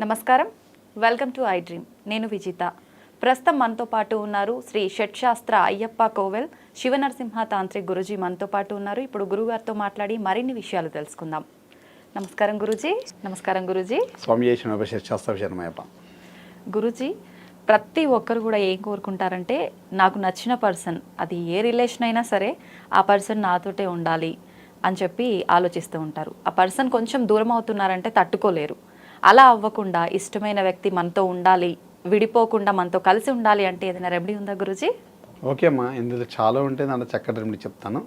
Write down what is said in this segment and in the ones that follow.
నమస్కారం. Welcome to I dream. నేను విజిత. ప్రస్తుతం మనతో పాటు ఉన్నారు శ్రీ షట్శాస్త్ర అయ్యప్ప కోవెల్ శివనరసింహ తాంత్రిక్ గురుజీ మనతో పాటు ఉన్నారు. ఇప్పుడు గురుగారితో మాట్లాడి మరిన్ని విషయాలు తెలుసుకుందాం. నమస్కారం గురుజీ. నమస్కారం గురుజీ. స్వామి శర్మయ్యప్ప గురుజీ ప్రతి ఒక్కరు కూడా ఏం కోరుకుంటారంటే నాకు నచ్చిన పర్సన్ అది ఏ రిలేషన్ అయినా సరే ఆ పర్సన్ నాతోటే ఉండాలి. అని చెప్పి ఆలోచిస్తూ ఉంటారు. ఆ పర్సన్ కొంచెం దూరం అవుతున్నారంటే తట్టుకోలేరు. అలా అవ్వకుండా ఇష్టమైన వ్యక్తి మనతో ఉండాలి విడిపోకుండా మనతో కలిసి ఉండాలి అంటే ఏదైనా రెమెడీ ఉందా గురుజీ? ఓకే అమ్మా ఇందులో చాలా ఉంటే దాంట్లో చక్కటి రెమెడీ చెప్తాను.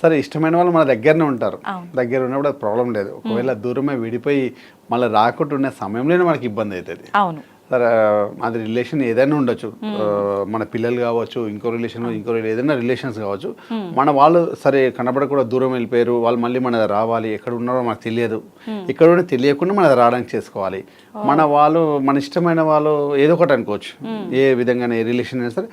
సరే ఇష్టమైన వాళ్ళు మన దగ్గరనే ఉంటారు. దగ్గర ఉన్నప్పుడు అది ప్రాబ్లం లేదు. ఒకవేళ దూరమే విడిపోయి మళ్ళీ రాకుండా ఉన్న సమయంలోనే మనకి ఇబ్బంది అవుతుంది. అవును. అది రిలేషన్ ఏదైనా ఉండొచ్చు. మన పిల్లలు కావచ్చు ఇంకో రిలేషన్ ఇంకో ఏదైనా రిలేషన్స్ కావచ్చు. మన వాళ్ళు సరే కనబడకుండా దూరం వెళ్ళిపోయారు వాళ్ళు మళ్ళీ మన రావాలి ఎక్కడ ఉన్నారో మనకు తెలియదు. ఇక్కడ ఉండి తెలియకుండా మన రావడానికి చేసుకోవాలి. మన వాళ్ళు మన ఇష్టమైన వాళ్ళు ఏదో ఒకటి అనుకోవచ్చు. ఏ విధంగా ఏ రిలేషన్ అయినా సరే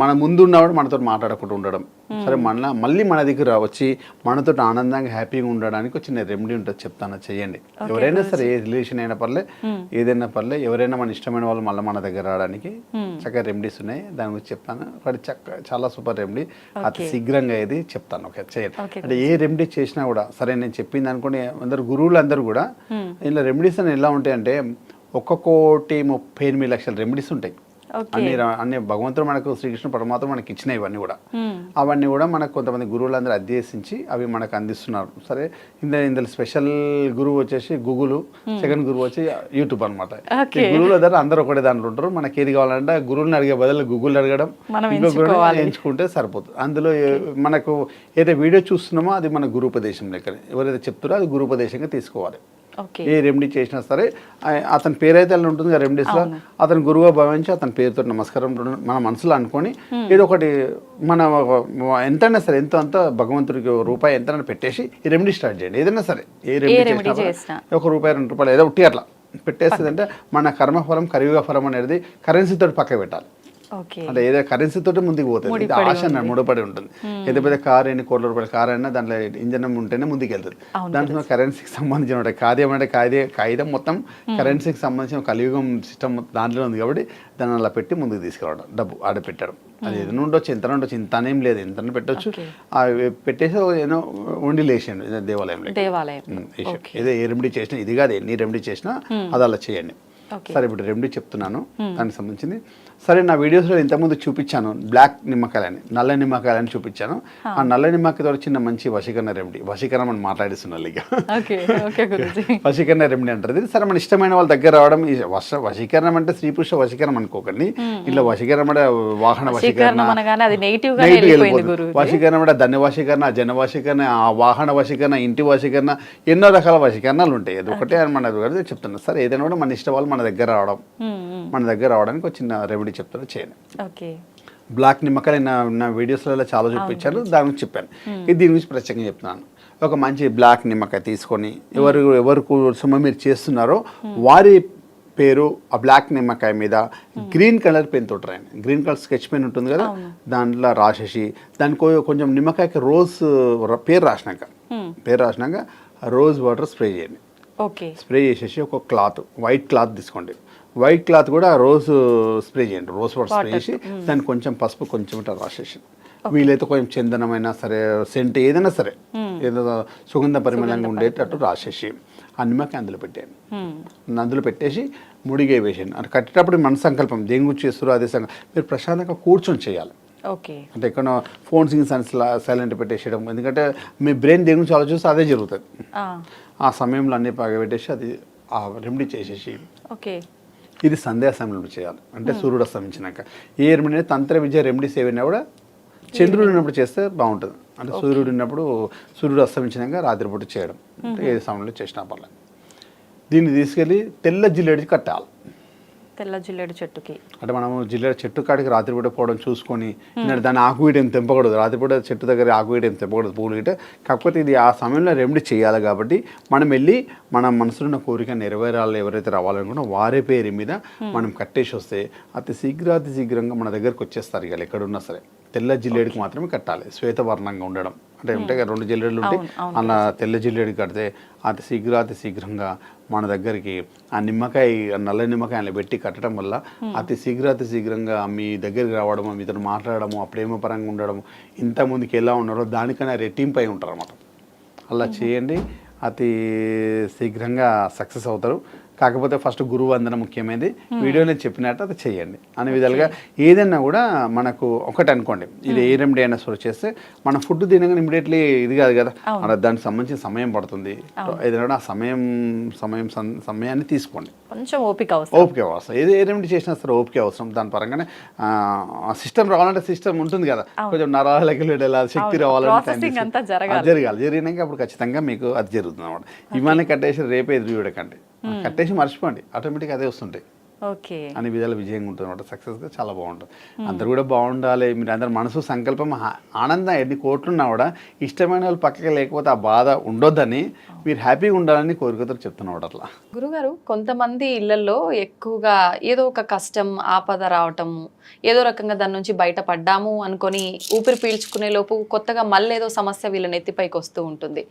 మన ముందు ఉన్నవాడు మనతో మాట్లాడకుండా ఉండడం. సరే మన మళ్ళీ మన దగ్గర వచ్చి మనతో ఆనందంగా హ్యాపీగా ఉండడానికి చిన్న రెమెడీ ఉంటుంది. చెప్తాను చేయండి ఎవరైనా సరే ఏ రిలేషన్ అయినా పర్లే ఏదైనా పర్లే ఎవరైనా మన ఇష్టమైన వాళ్ళు మళ్ళీ మన దగ్గర రావడానికి చక్కగా రెమెడీస్ ఉన్నాయి. దాని గురించి చెప్తాను. ఒకటి చక్క చాలా సూపర్ రెమెడీ. అతి శీఘ్రంగా ఇది చెప్తాను. ఓకే చేయండి అంటే ఏ రెమెడీ చేసినా కూడా సరే నేను చెప్పింది అనుకోండి అందరు గురువులు అందరూ కూడా ఇలా రెమెడీస్ అని ఎలా ఉంటాయంటే ఒక్క కోటి ముప్పై ఎనిమిది లక్షల రెమెడీస్ ఉంటాయి. అన్ని అన్ని భగవంతుడు మనకు శ్రీకృష్ణ పరమాత్మ మనకి ఇచ్చినాయి ఇవన్నీ కూడా. అవన్నీ కూడా మనకు కొంతమంది గురువులందరూ అధ్యసించి అవి మనకు అందిస్తున్నారు. సరే ఇందులో ఇందులో స్పెషల్ గురువు వచ్చేసి గూగుల్ సెకండ్ గురువు వచ్చి యూట్యూబ్ అనమాట. గురువుల దగ్గర అందరూ ఒకటే దాంట్లో ఉంటారు. మనకి ఏది కావాలంటే గురువుని అడిగే బదులు గూగుల్ అడగడం. ఎంచుకుంటే సరిపోతుంది. అందులో మనకు ఏదైతే వీడియో చూస్తున్నామో అది మన గురుపదేశం లెక్కనే. ఎవరైతే చెప్తారో అది గురుపదేశంగా తీసుకోవాలి. ఏ రెమెడీ చేసినా సరే అతని పేరు అయితే అందులో ఉంటుంది కదా రెమెడీస్లో అతని గురువుగా భావించి అతని పేరుతో నమస్కారం మన మనసులో అనుకొని ఏదో ఒకటి మన ఎంతైనా సరే ఎంతో అంత భగవంతుడికి రూపాయి ఎంతైనా పెట్టేసి ఈ రెమెడీ స్టార్ట్ చేయండి. ఏదైనా సరే ఏ రెమెడీ చేసినా ఒక రూపాయి రెండు రూపాయలు ఏదో ఒకటి అట్లా పెట్టేస్తుందంటే మన కర్మఫలం కరియుగ ఫలం అనేది కరెన్సీతో పక్క పెట్టాలి. అంటే ఏదో కరెన్సీ తోటి ముందుకు పోతుంది. ఇది ఆశ అన్న ముడిపడి ఉంటుంది. ఏదో పెద్ద కార్ ఎన్ని కోట్ల రూపాయల కార్ అయినా దాంట్లో ఇంజన్ ఉంటేనే ముందుకు వెళ్తుంది. దాంట్లో కరెన్సీకి సంబంధించిన కాద్యం అంటే కాదే కాగితం మొత్తం కరెన్సీకి సంబంధించిన కలియుగం సిస్టమ్ దాంట్లో ఉంది కాబట్టి దాన్ని అలా పెట్టి ముందుకు తీసుకురావడం డబ్బు ఆడ పెట్టడం. అది ఏదైనా ఉండొచ్చు ఎంత ఉండొచ్చు ఇంత అనేం లేదు ఎంత పెట్టొచ్చు. పెట్టేసి ఏదో ఉండి లేచండి దేవాలయంలో దేవాలయం. ఏదో ఏ రెమెడీ చేసినా ఇది కాదు ఎన్ని రెమెడీ చేసినా అది అలా చేయండి. సరే ఇప్పుడు రెమెడీ చెప్తున్నాను. దానికి సంబంధించింది సరే నా వీడియోస్లో ఇంతకుముందు చూపించాను. బ్లాక్ నిమ్మకాయలని నల్ల నిమ్మకాయలని చూపించాను. ఆ నల్ల నిమ్మకాయతో చిన్న మంచి వశీకరణ రెమెడీ. వశీకరణం అని మాట్లాడిస్తున్నారు ఇక. వశీకరణ రెమెడీ అంటారు సరే మన ఇష్టమైన వాళ్ళ దగ్గర రావడం వశ వశీకరణం అంటే స్త్రీ పురుష వశీకరణం అనుకోకండి. ఇలా వశీకరణం అంటే వాహన వశీకరణ వశీకరణం. అంటే ధన వశీకరణ జన వశీకరణ ఆ వాహన వశీకరణ ఇంటి వశీకరణ ఎన్నో రకాల వశీకరణాలు ఉంటాయి. అది ఒకటే అని మన దగ్గర చెప్తున్నా సరే ఏదైనా కూడా మన ఇష్టం వాళ్ళు మన దగ్గర రావడం. మన దగ్గర రావడానికి ఒక చిన్న రెమెడీ చెప్తాను చేయండి ఓకే. బ్లాక్ నిమ్మకాయలు నా నా వీడియోస్లలో చాలా చూపించాను దాని గురించి చెప్పాను. ఇది దీని గురించి ప్రత్యేకంగా చెప్తున్నాను. ఒక మంచి బ్లాక్ నిమ్మకాయ తీసుకొని ఎవరు ఎవరు సుమ మీరు చేస్తున్నారో వారి పేరు ఆ బ్లాక్ నిమ్మకాయ మీద గ్రీన్ కలర్ పెన్ తోటి రాయండి. గ్రీన్ కలర్ స్కెచ్ పెన్ ఉంటుంది కదా దాంట్లో రాసేసి దానికి కొంచెం నిమ్మకాయకి రోజ్ పేరు రాసినాక పేరు రాసినాక రోజ్ వాటర్ స్ప్రే చేయండి. ఓకే. స్ప్రే చేసేసి ఒక క్లాత్ వైట్ క్లాత్ తీసుకోండి. వైట్ క్లాత్ కూడా రోజ్ స్ప్రే చేయండి. రోజ్ వాటర్ స్ప్రే చేసి దానికి కొంచెం పసుపు కొంచెం ఇట్లా రాసేసి వీలైతే కొంచెం చందనమైనా సరే సెంట్ ఏదైనా సరే ఏదో సుగంధ పరిమళంగా ఉండేటట్టు రాసేసి ఆ నిమ్మకాయ అందులో పెట్టేయండి. అందులో పెట్టేసి ముడిగే వేసేయండి. అంటే కట్టేటప్పుడు మన సంకల్పం దేని గురించి చేస్తారో అదే సంకల్పం. మీరు ప్రశాంతంగా కూర్చొని చేయాలి. ఓకే. అంటే ఎక్కడ ఫోన్ సింగ్స్ అని సైలెంట్ పెట్టేసేయడం. ఎందుకంటే మీ బ్రెయిన్ దేని గురించి ఆలోచిస్తే అదే జరుగుతుంది. ఆ, ఆ సమయంలో అన్ని పగబెట్టేసి అది ఆ రెమెడీ చేసేసి ఓకే. ఇది సంధ్యా సమయంలో చేయాలి. అంటే సూర్యుడు అస్తమించినాక. ఏ రెమెడీ అనేది తంత్ర విద్య రెమెడీస్ ఏవైనా కూడా చంద్రుడు ఉన్నప్పుడు చేస్తే బాగుంటుంది. అంటే సూర్యుడు ఉన్నప్పుడు సూర్యుడు అస్తమించినాక రాత్రిపూట చేయడం. అంటే ఏ సమయంలో చేసినా పర్లేదు. దీన్ని తీసుకెళ్ళి తెల్ల జిల్లేడికి కట్టాలి. తెల్ల జిల్లేడు చెట్టుకి. అంటే మనము జిల్లా చెట్టు కాడికి రాత్రిపూట పోవడం చూసుకొని దాన్ని ఆకు తెంపకూడదు. రాత్రిపూట చెట్టు దగ్గర ఆకు తెంపకూడదు పూలు గిట్ట. కాకపోతే ఇది ఆ సమయంలో రెమెడీ చేయాలి కాబట్టి మనం వెళ్ళి మన మనసులో ఉన్న కోరిక నెరవేరాలి ఎవరైతే రావాలనుకున్నా వారి పేరు మీద మనం కట్టేసి వస్తే అతి శీఘ్ర అతి శీఘ్రంగా మన దగ్గరకు వచ్చేస్తారు ఇక ఎక్కడున్నా సరే. తెల్ల జిల్లేడికి మాత్రమే కట్టాలి. శ్వేతవర్ణంగా ఉండడం. అంటే ఉంటాయి కదా రెండు జిల్లేడులు ఉంటాయి. అలా తెల్ల జిల్లేడు కడితే అతి శీఘ్ర అతి శీఘ్రంగా మన దగ్గరికి ఆ నిమ్మకాయ నల్ల నిమ్మకాయ అందులో పెట్టి కట్టడం వల్ల అతి శీఘ్ర అతి శీఘ్రంగా మీ దగ్గరికి రావడము మీతో మాట్లాడడము ఆ ప్రేమ పరంగా ఉండడం ఇంత ముందుకి ఎలా ఉన్నారో దానికన్నా రెట్టింపై ఉంటారు అన్నమాట అలా చేయండి. అతి శీఘ్రంగా సక్సెస్ అవుతారు. కాకపోతే ఫస్ట్ గురువు వందన ముఖ్యమైనది. వీడియోలో చెప్పినట్టు అది చేయండి. అనే విధాలుగా ఏదైనా కూడా మనకు ఒకటి అనుకోండి. ఇది ఏ రెమెడీ అయినా సరే చేస్తే మన ఫుడ్ తినగానే ఇమీడియట్లీ ఇది కాదు కదా. మన దానికి సంబంధించిన సమయం పడుతుంది. ఏదైనా ఆ సమయం సమయం సం- సమయాన్ని తీసుకోండి. కొంచెం ఓపిక అవసరం. ఓపిక అవసరం. ఏది ఏ రెమెడీ చేసినా సరే ఓపిక అవసరం. దాని పరంగానే సిస్టమ్ రావాలంటే సిస్టమ్ ఉంటుంది కదా. కొంచెం నరాలకి వెళ్ళాలి శక్తి. రావాలంటే జరగాలి. జరిగినాక అప్పుడు ఖచ్చితంగా మీకు అది జరుగుతుంది అనమాట ఇవన్నీ కట్టేసి రేపే ఎదురు చూడకండి. కట్టేసి మర్చిపోండి. ఆటోమేటిక్ అదే వస్తుంటాయి ఓకే. అన్ని విధాలు విజయంగా ఉంటుంది అనమాట సక్సెస్గా చాలా బాగుంటుంది. అందరు కూడా బాగుండాలి. మీరు అందరు మనసు సంకల్పం ఆనందం ఎన్ని కోట్లున్నా కూడా ఇష్టమైన వాళ్ళు పక్కకి లేకపోతే ఆ బాధ ఉండొద్దని మీరు హ్యాపీగా ఉండాలని కోరికతో చెప్తున్నాడు అట్లా. గురుగారు కొంతమంది ఇళ్ళలో ఎక్కువగా ఏదో ఒక కష్టం ఆపద రావటము ఏదో రకంగా దాని నుంచి బయటపడ్డాము అనుకొని ఊపిరి పీల్చుకునే లోపు కొత్తగా మళ్ళీ ఏదో సమస్య వీళ్ళ నెత్తిపైకి వస్తూ ఉంటుంది.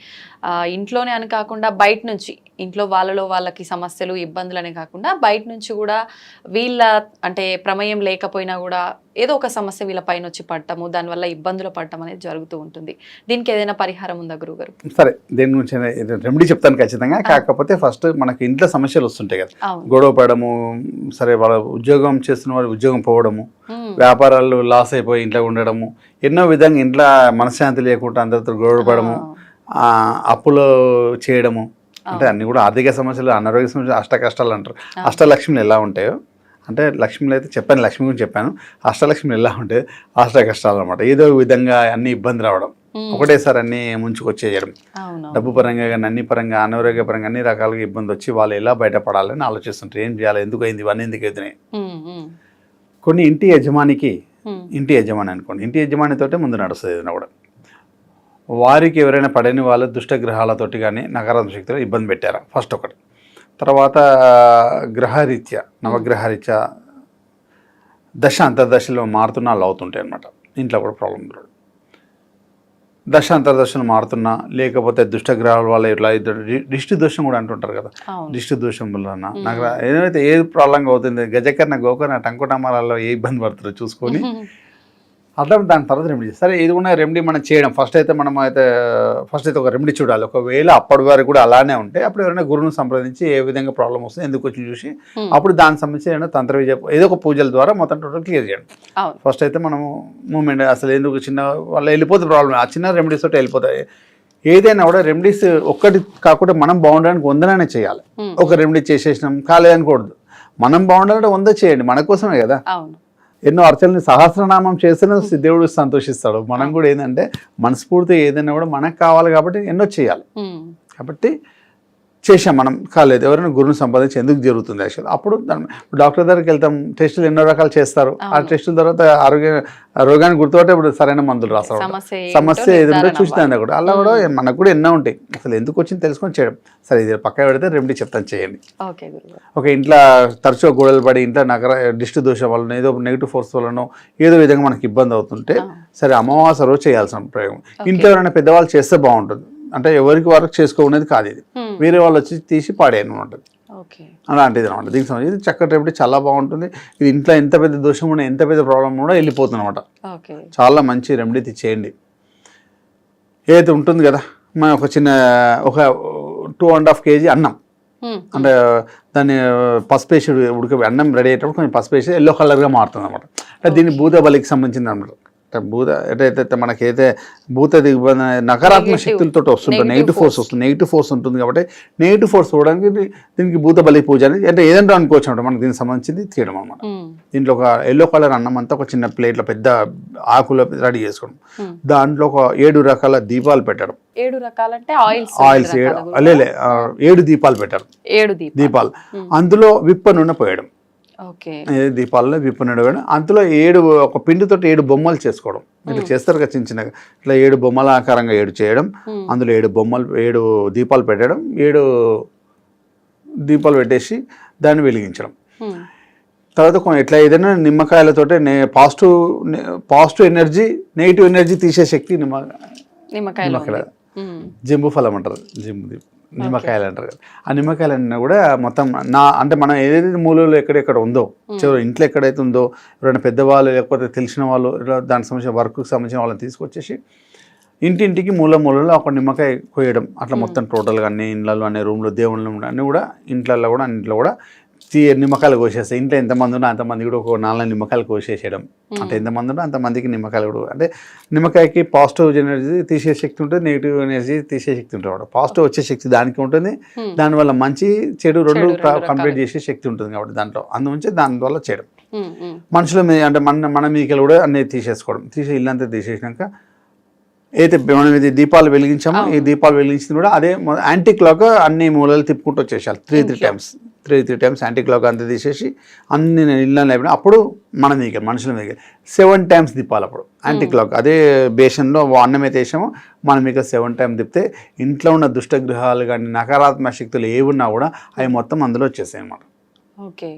ఇంట్లోనే అని కాకుండా బయట నుంచి ఇంట్లో వాళ్ళలో వాళ్ళకి సమస్యలు ఇబ్బందులనే కాకుండా బయట నుంచి కూడా వీళ్ళ అంటే ప్రమేయం లేకపోయినా కూడా ఏదో ఒక సమస్య వీళ్ళ పైన వచ్చి పడటము దానివల్ల ఇబ్బందులు పడటం అనేది జరుగుతూ ఉంటుంది. దీనికి ఏదైనా పరిహారం ఉందా గురుగారు సరే దేని గురించి రెమెడీ చెప్తాను ఖచ్చితంగా. కాకపోతే ఫస్ట్ మనకి ఇంట్లో సమస్యలు వస్తుంటాయి కదా. గొడవ పడము సరే వాళ్ళ ఉద్యోగం చేస్తున్న వాళ్ళు ఉద్యోగం పోవడము వ్యాపారాలు లాస్ అయిపోయి ఇంట్లో ఉండడము ఎన్నో విధంగా ఇంట్లో మనశ్శాంతి లేకుండా అందరితో గొడవ పడము అప్పులు చేయడము అంటే అన్ని కూడా ఆర్థిక సమస్యలు అనారోగ్య సమస్యలు అష్ట కష్టాలు అంటారు అష్టలక్ష్మిలు ఎలా ఉంటాయో అంటే లక్ష్మిలు అయితే చెప్పాను లక్ష్మి గురించి చెప్పాను. అష్టలక్ష్మిలు ఎలా ఉంటాయి అష్ట కష్టాలు అనమాట ఏదో విధంగా అన్ని ఇబ్బంది రావడం. ఒకటేసారి అన్ని ముంచుకొచ్చేయడం. డబ్బు పరంగా కానీ అన్ని పరంగా అనారోగ్య పరంగా అన్ని రకాలుగా ఇబ్బంది వచ్చి వాళ్ళు ఎలా బయటపడాలని ఆలోచిస్తుంటారు ఏం చేయాలి ఎందుకు అయింది ఇవన్నీ ఎందుకు అవుతున్నాయి? కొన్ని ఇంటి యజమానికి ఇంటి యజమాని అనుకోండి. ఇంటి యజమానితోటే ముందు నడుస్తుంది ఏదైనా కూడా. వారికి ఎవరైనా పడని వాళ్ళు దుష్టగ్రహాలతోటి కానీ నకారాత్మక శక్తులు ఇబ్బంది పెట్టారా? ఫస్ట్ ఒకటి. తర్వాత గ్రహరీత్యా నవగ్రహరీత్యా దశ అంతర్దశలో మారుతున్న వాళ్ళు అవుతుంటాయి అనమాట ఇంట్లో కూడా ప్రాబ్లం రాదు దశ అంతర్దశలు మారుతున్నా లేకపోతే దుష్టగ్రహాల వల్ల ఇట్లా దిష్టి దోషం కూడా అంటుంటారు కదా. దిష్టి దోషం వలన నాకు ఏదైతే ఏ ప్రాబ్లం అవుతుంది గజకర్ణ గోకర్ణ టంకుటమారాల్లో ఏ ఇబ్బంది పడుతుందో చూసుకొని అట్లా దాని తర్వాత రెమెడీ సరే ఇది కూడా రెమెడీ మనం చేయడం. ఫస్ట్ అయితే మనం అయితే ఫస్ట్ అయితే ఒక రెమెడీ చూడాలి. ఒకవేళ అప్పటి వరకు కూడా అలానే ఉంటే అప్పుడు ఎవరైనా గురువుని సంప్రదించి ఏ విధంగా ప్రాబ్లం వస్తుంది ఎందుకు వచ్చి చూసి. అప్పుడు దానికి సంబంధించి ఏదైనా తంత్ర విజయ ఏదో ఒక పూజల ద్వారా మొత్తం టోటల్ క్లియర్ చేయండి. ఫస్ట్ అయితే మనము మూమెంట్ అసలు ఎందుకు చిన్న వాళ్ళు వెళ్ళిపోతే ప్రాబ్లం ఆ చిన్న రెమెడీస్ తోటి వెళ్ళిపోతాయి. ఏదైనా కూడా రెమెడీస్ ఒక్కటి కాకుండా మనం బాగుండడానికి వందననే చేయాలి. ఒక రెమెడీ చేసేసినాం కాలేదనకూడదు మనం బాగుండాలంటే వంద చేయండి మన కోసమే కదా. ఎన్నో అర్చనని సహస్రనామం చేస్తేనే దేవుడు సంతోషిస్తాడు. మనం కూడా ఏంటంటే మనస్ఫూర్తి ఏదైనా కూడా మనకు కావాలి కాబట్టి ఎన్నో చేయాలి. కాబట్టి చేసాం మనం కాలేదు. ఎవరైనా గురువుని సంపాదించి ఎందుకు జరుగుతుంది యాక్చువల్? అప్పుడు డాక్టర్ దగ్గరికి వెళ్తాం టెస్టులు ఎన్నో రకాలు చేస్తారు. ఆ. టెస్టుల తర్వాత ఆరోగ్య రోగానికి గుర్తుపట్టే ఇప్పుడు సరైన మందులు రాస్తారు. సమస్య ఏంటో సమస్య ఏది ఉందో నిర్ధారణ చూస్తాను కూడా. అలా కూడా మనకు కూడా ఎన్నో ఉంటాయి. అసలు ఎందుకు వచ్చింది తెలుసుకొని చేయడం. సరే ఇది పక్క పెడితే రెమెడీ చెప్తాను చేయండి. ఓకే ఒక ఇంట్లో తరచుగా గొడవలు పడి ఇంట్లో నగర దిష్టి దోషం వలన ఏదో నెగిటివ్ ఫోర్స్ వలన ఏదో విధంగా మనకి ఇబ్బంది అవుతుంటే. సరే అమావాస రోజు చేయాల్సిన ప్రయోగం. ఇంట్లో ఎవరైనా పెద్దవాళ్ళు చేస్తే బాగుంటుంది. అంటే ఎవరికి వరకు చేసుకోనేది కాదు ఇది. వేరే వాళ్ళు వచ్చి తీసి పాడేయను ఉంటుంది ఓకే. అలాంటిది అనమాట. దీనికి సంబంధించి ఇది చక్కటి రెమెడీ చాలా బాగుంటుంది. ఇది ఇంట్లో ఎంత పెద్ద దోషం ఉన్నా ఎంత పెద్ద ప్రాబ్లం కూడా వెళ్ళిపోతుంది అనమాట చాలా మంచి రెమెడీ ఇది చేయండి ఏదైతే ఉంటుంది కదా మన ఒక చిన్న ఒక టూ అండ్ హాఫ్ కేజీ అన్నం. అంటే దాన్ని పసుపేసి ఉడక అన్నం రెడీ అయ్యేటప్పుడు కొంచెం పసుపేసి ఎల్లో కలర్గా మారుతుంది అనమాట అంటే దీన్ని భూత బలికి సంబంధించింది అనమాట. భూత ఎటైతే మనకైతే భూత దిగ్బంధ నకారాత్మక. శక్తులతో వస్తుంటుంది నెగిటివ్ ఫోర్స్. వస్తుంది. నెగిటివ్ ఫోర్స్ ఉంటుంది కాబట్టి నెగిటివ్ ఫోర్స్ చూడడానికి దీనికి భూత బలి పూజ అని అంటే ఏదంటే అనుకోవచ్చు అనమాట. మనకి దీనికి సంబంధించింది తీయడం అనమాట. ఉమ్, దీంట్లో ఒక ఎల్లో కలర్ అన్నం అంతా ఒక చిన్న ప్లేట్లో పెద్ద ఆకులో రెడీ చేసుకోవడం. ఉమ్. దాంట్లో ఒక ఏడు రకాల దీపాలు పెట్టడం. ఏడు రకాలంటే ఆయిల్స్ ఆయిల్స్ ఏడు ఏడు దీపాలు పెట్టారు ఏడు దీపం దీపాలు. అందులో విప్ప నూనె పోయడం. దీపాలలో విప్ప నూనె పోయడం అందులో ఏడు ఒక పిండితో ఏడు బొమ్మలు చేసుకోవడం. ఇట్లా చేస్తారు కదా చిన్న చిన్నగా. ఇట్లా ఏడు బొమ్మల ఆకారంగా ఏడు చేయడం. అందులో ఏడు బొమ్మలు ఏడు దీపాలు పెట్టడం ఏడు దీపాలు పెట్టేసి దాన్ని వెలిగించడం. తర్వాత ఇట్లా ఏదైనా నిమ్మకాయలతోటే నే positive positive energy negative energy తీసే శక్తి నిమ్మ నిమ్మకాయ. జింబు ఫలం అంటారు. జింబు నిమ్మకాయలు అంటారు కదా. ఆ నిమ్మకాయలన్నీ కూడా మొత్తం నా అంటే మనం ఏదైతే మూలలో ఎక్కడెక్కడ ఉందో చివరి ఇంట్లో ఎక్కడైతే ఉందో ఎవరైనా పెద్దవాళ్ళు లేకపోతే తెలిసిన వాళ్ళు దానికి సంబంధించిన వర్క్కి సంబంధించిన వాళ్ళని తీసుకొచ్చేసి ఇంటింటికి మూల మూలలో ఒక నిమ్మకాయ కోయడం అట్లా మొత్తం టోటల్గా అన్ని ఇండ్లలో అన్ని రూమ్లో దేవుళ్ళు అన్నీ కూడా ఇంట్లలో కూడా అన్నింటిలో కూడా నిమ్మకాయలు కోసేస్తాయి ఇంట్లో ఎంతమంది ఉన్నా అంతమంది కూడా ఒక నాలుగు నిమ్మకాయలు కోసేసేయడం. అంటే ఎంతమంది ఉన్నా అంతమందికి నిమ్మకాయలు కూడా అంటే నిమ్మకాయకి పాజిటివ్ ఎనర్జీ తీసే శక్తి ఉంటుంది నెగిటివ్ ఎనర్జీ తీసే శక్తి ఉంటుంది పాజిటివ్ వచ్చే శక్తి దానికి ఉంటుంది. దానివల్ల మంచి చెడు రెండు కంప్లీట్. చేసే శక్తి ఉంటుంది కాబట్టి దాంట్లో. అందుంచి దానివల్ల చేయడం. మనుషుల మీద అంటే మన మన మీకలు కూడా అన్నీ తీసేసుకోవడం. తీసే ఇల్లంతా తీసేసినాక అయితే మనం ఇది దీపాలు వెలిగించామో ఈ దీపాలు వెలిగించింది కూడా అదే యాంటీ క్లాక్ అన్ని మూలలు తిప్పుకుంటూ వచ్చేసాలి three three times three three times anti clock అంతా తీసేసి అన్ని ఇళ్ళని అయిపోయినా అప్పుడు మన మీద మనుషుల మీద సెవెన్ టైమ్స్ తిప్పాలి అప్పుడు యాంటీ క్లాక్ అదే బేషన్లో అన్నం అయితే వేసామో మన మీద సెవెన్ టైం తిప్పితే ఇంట్లో ఉన్న దుష్టగ్రహాలు కానీ నకారాత్మక శక్తులు ఏవి ఉన్నా కూడా అవి మొత్తం అందులో వచ్చేసాయి అన్నమాట. ఓకే.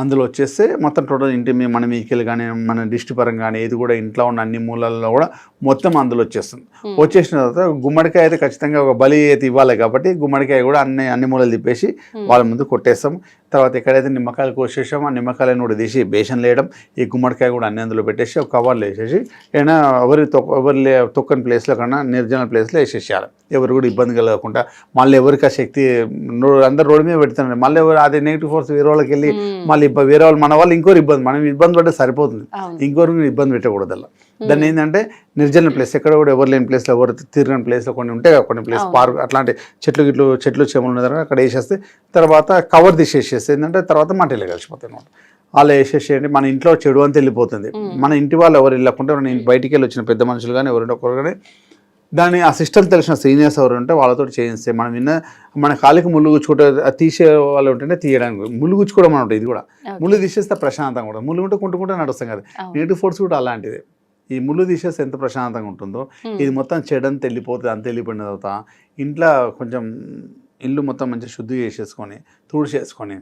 అందులో వచ్చేస్తే మొత్తం టోటల్ ఇంటి మీ మన మీకెళ్ళి కానీ మన దిష్టి పరంగా కానీ ఏది కూడా ఇంట్లో ఉన్న అన్ని మూలల్లో కూడా మొత్తం అందులో వచ్చేస్తుంది. వచ్చేసిన తర్వాత గుమ్మడికాయ అయితే ఖచ్చితంగా ఒక బలి అయితే ఇవ్వాలి కాబట్టి గుమ్మడికాయ కూడా అన్ని అన్ని మూలలు తిప్పేసి వాళ్ళ ముందు కొట్టేస్తాం. తర్వాత ఎక్కడైతే నిమ్మకాయలు కోసేసామో ఆ నిమ్మకాయలను కూడా తీసి బేషన్ లేయడం ఈ గుమ్మడికాయ కూడా అన్ని అందులో పెట్టేసి ఒక కవర్లో వేసేసి ఏదైనా ఎవరి తొక్క ఎవరి తొక్కని ప్లేస్లో కన్నా నిర్జన ప్లేస్లో వేసేసేయాలి. ఎవరు కూడా ఇబ్బంది కలగకుండా మళ్ళీ ఎవరికి ఆ శక్తి అందరు రోడ్డు మీద పెడుతున్నారు మళ్ళీ ఎవరు అదే నెగిటివ్ ఫోర్స్ వేరే వాళ్ళకి వెళ్ళి మళ్ళీ ఇబ్బ- వేరే వాళ్ళు మన వాళ్ళు ఇంకోరు ఇబ్బంది మనం ఇబ్బంది పడితే సరిపోతుంది. ఇంకోరికి ఇబ్బంది పెట్టకూడదు అలా దాన్ని ఏంటంటే నిర్జన ప్లేస్ ఎక్కడ కూడా ఎవరు లేని ప్లేస్లో ఎవరు తిరగని ప్లేస్లో కొన్ని ఉంటాయి కొన్ని ప్లేస్ పార్క్ అట్లాంటి చెట్లు గిట్లు చెట్లు చెమలు ఉన్న దగ్గర అక్కడ వేసేస్తే తర్వాత కవర్ తీసేసేస్తే ఏంటంటే తర్వాత మట్టిలో కలిసిపోతాయి అనమాట అలా వేసేసేయండి మన ఇంట్లో చెడు అంతా వెళ్ళిపోతుంది. మన ఇంటి వాళ్ళు ఎవరు వెళ్ళకుండా బయటికి వెళ్ళి వచ్చిన పెద్ద మనుషులు కానీ ఎవరు ఒకరు కానీ దాన్ని ఆ సిస్టమ్ తెలిసిన సీనియర్స్ ఎవరు ఉంటే వాళ్ళతో చేయిస్తే మనం విన్న మన కాలికి ముళ్ళు గుచ్చుకుంటే తీసే వాళ్ళు ఉంటేనే తీయడానికి. ముళ్ళు గుచ్చుకోవడం అని ఉంటుంది ఇది కూడా. ముళ్ళు తీసేస్తే ప్రశాంతంగా ఉంటుంది. ముళ్ళు ఉంటే కుంటుకుంటే నడుస్తాం కదా. నెగిటివ్ ఫోర్స్ కూడా అలాంటిదే. ఈ ముళ్ళు తీసేస్తే ఎంత ప్రశాంతంగా ఉంటుందో ఇది మొత్తం చెడంతా వెళ్ళిపోతుంది అంత వెళ్ళిపోయిన తర్వాత ఇంట్లో కొంచెం ఇల్లు మొత్తం మంచిగా శుద్ధి చేసేసుకొని తుడిచేసుకొని.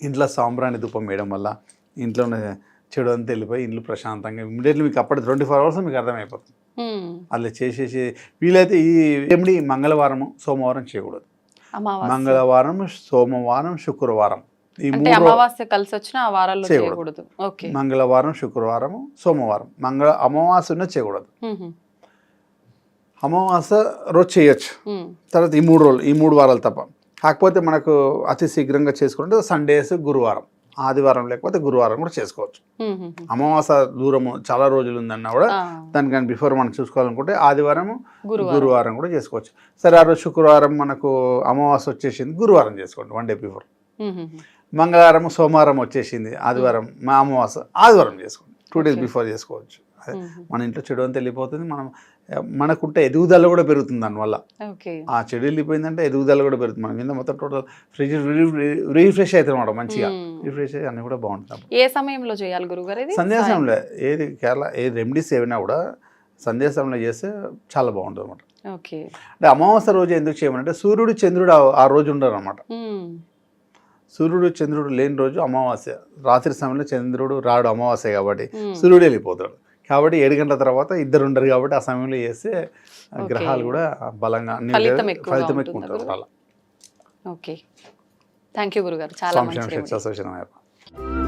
ఇంట్లో సాంబ్రాణి ధూపం వేయడం వల్ల ఇంట్లో ఉన్న చెడు అంతా వెళ్ళిపోయి ఇల్లు ప్రశాంతంగా ఇమీడియట్లీ మీకు అప్పటి ట్వంటీ ఫోర్ అవర్స్ మీకు అర్థమైపోతుంది. అలా చేసేసి వీలైతే ఈ రెమెడీ మంగళవారము సోమవారం చేయకూడదు. మంగళవారం సోమవారం శుక్రవారం. ఈ అమావాస్య కలిసి వచ్చిన ఆ వారాల్లో చేయకూడదు. మంగళవారం శుక్రవారం సోమవారం. మంగళ అమావాస్య ఉన్న చేయకూడదు. అమావాస్య రోజు చేయొచ్చు. తర్వాత ఈ మూడు రోజులు ఈ మూడు వారాలు తప్ప. కాకపోతే మనకు అతి శీఘ్రంగా చేసుకుంటే సండేస్ గురువారం. ఆదివారం లేకపోతే గురువారం కూడా చేసుకోవచ్చు మ్మ్. అమావాస్య దూరము చాలా రోజులు ఉందన్నా కూడా దానికని బిఫోర్ మనం చూసుకోవాలనుకుంటే ఆదివారం గురువారం. కూడా చేసుకోవచ్చు సరే ఆ రోజు శుక్రవారం మనకు అమావాస్య వచ్చేసింది గురువారం చేసుకోండి వన్ డే బిఫోర్. మంగళవారం సోమవారం వచ్చేసింది ఆదివారం మా అమావాస్య ఆదివారం చేసుకోండి టూ డేస్ బిఫోర్ చేసుకోవచ్చు. మన ఇంట్లో చెడు అంతా వెళ్ళిపోతుంది మనం మనకుంటే ఎదుగుదల కూడా పెరుగుతుంది దానివల్ల. ఆ చెడు వెళ్ళిపోయిందంటే ఎదుగుదల కూడా పెరుగుతుంది. మన కింద మొత్తం టోటల్ ఫ్రిడ్జ్ రీఫ్రెష్ అవుతుంది అనమాట మంచిగా. రీఫ్రెష్ అయ్యి అన్నీ కూడా బాగుంటుంది ఏ సమయంలో చేయాలి గురుగారు ఇది? సందేశంలో ఏది కేరళ ఏ రెమెడీస్ ఏమైనా కూడా సందేశంలో చేస్తే చాలా బాగుంటుంది అనమాట అంటే అమావాస్య రోజు ఎందుకు చేయమనంటే సూర్యుడు చంద్రుడు ఆ- రోజు ఉండరు అనమాట మ్మ్. సూర్యుడు చంద్రుడు లేని రోజు అమావాస్య. రాత్రి సమయంలో చంద్రుడు రాడు అమావాస్య కాబట్టి మ్మ్. సూర్యుడు వెళ్ళిపోతాడు. కాబట్టి ఏడు గంటల తర్వాత ఇద్దరు ఉండరు కాబట్టి ఆ సమయంలో చేస్తే. గ్రహాలు కూడా బలంగా ఫలితం ఎక్కువ ఉంటుందా? అలా. ఓకే. థ్యాంక్ యూ గురుగారు. చాలా మంచి